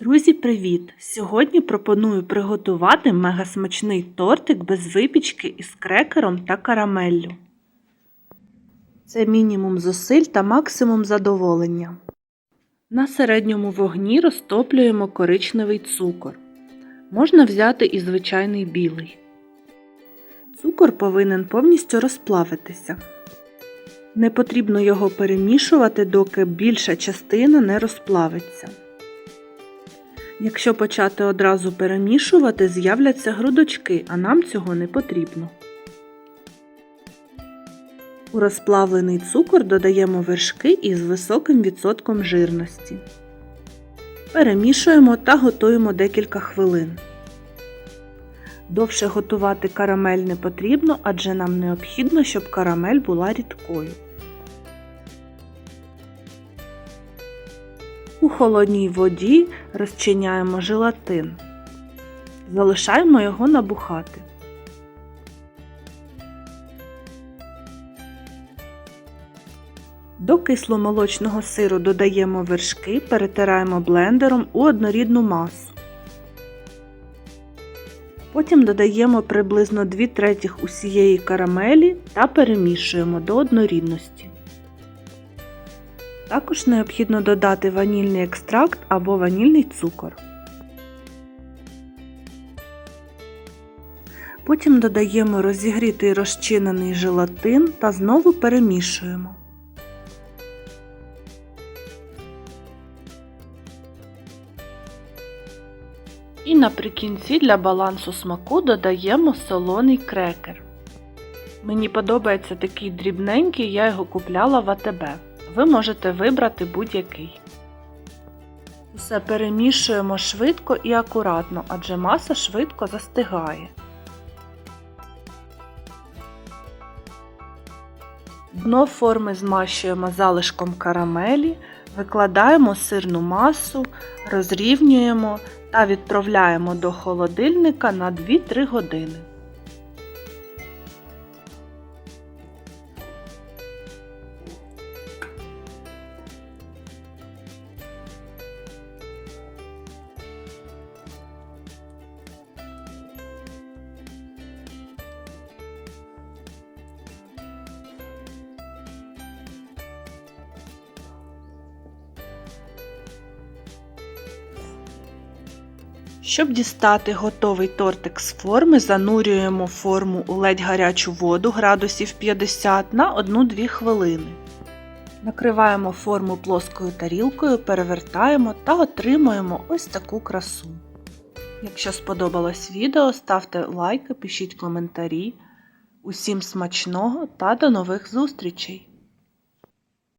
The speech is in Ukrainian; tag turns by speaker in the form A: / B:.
A: Друзі, привіт! Сьогодні пропоную приготувати мегасмачний тортик без випічки із крекером та карамеллю. Це мінімум зусиль та максимум задоволення. На середньому вогні розтоплюємо коричневий цукор. Можна взяти і звичайний білий. Цукор повинен повністю розплавитися. Не потрібно його перемішувати, доки більша частина не розплавиться. Якщо почати одразу перемішувати, з'являться грудочки, а нам цього не потрібно. У розплавлений цукор додаємо вершки із високим відсотком жирності. Перемішуємо та готуємо декілька хвилин. Довше готувати карамель не потрібно, адже нам необхідно, щоб карамель була рідкою. У холодній воді розчиняємо желатин. Залишаємо його набухати. До кисломолочного сиру додаємо вершки, перетираємо блендером у однорідну масу. Потім додаємо приблизно 2 третіх усієї карамелі та перемішуємо до однорідності. Також необхідно додати ванільний екстракт або ванільний цукор. Потім додаємо розігрітий розчинений желатин та знову перемішуємо. І наприкінці для балансу смаку додаємо солоний крекер. Мені подобається такий дрібненький, я його купляла в АТБ. Ви можете вибрати будь-який. Усе перемішуємо швидко і акуратно, адже маса швидко застигає. Дно форми змащуємо залишком карамелі, викладаємо сирну масу, розрівнюємо та відправляємо до холодильника на 2-3 години. Щоб дістати готовий тортик з форми, занурюємо форму у ледь гарячу воду градусів 50 на 1-2 хвилини. Накриваємо форму плоскою тарілкою, перевертаємо та отримуємо ось таку красу. Якщо сподобалось відео, ставте лайки, пишіть коментарі. Усім смачного та до нових зустрічей!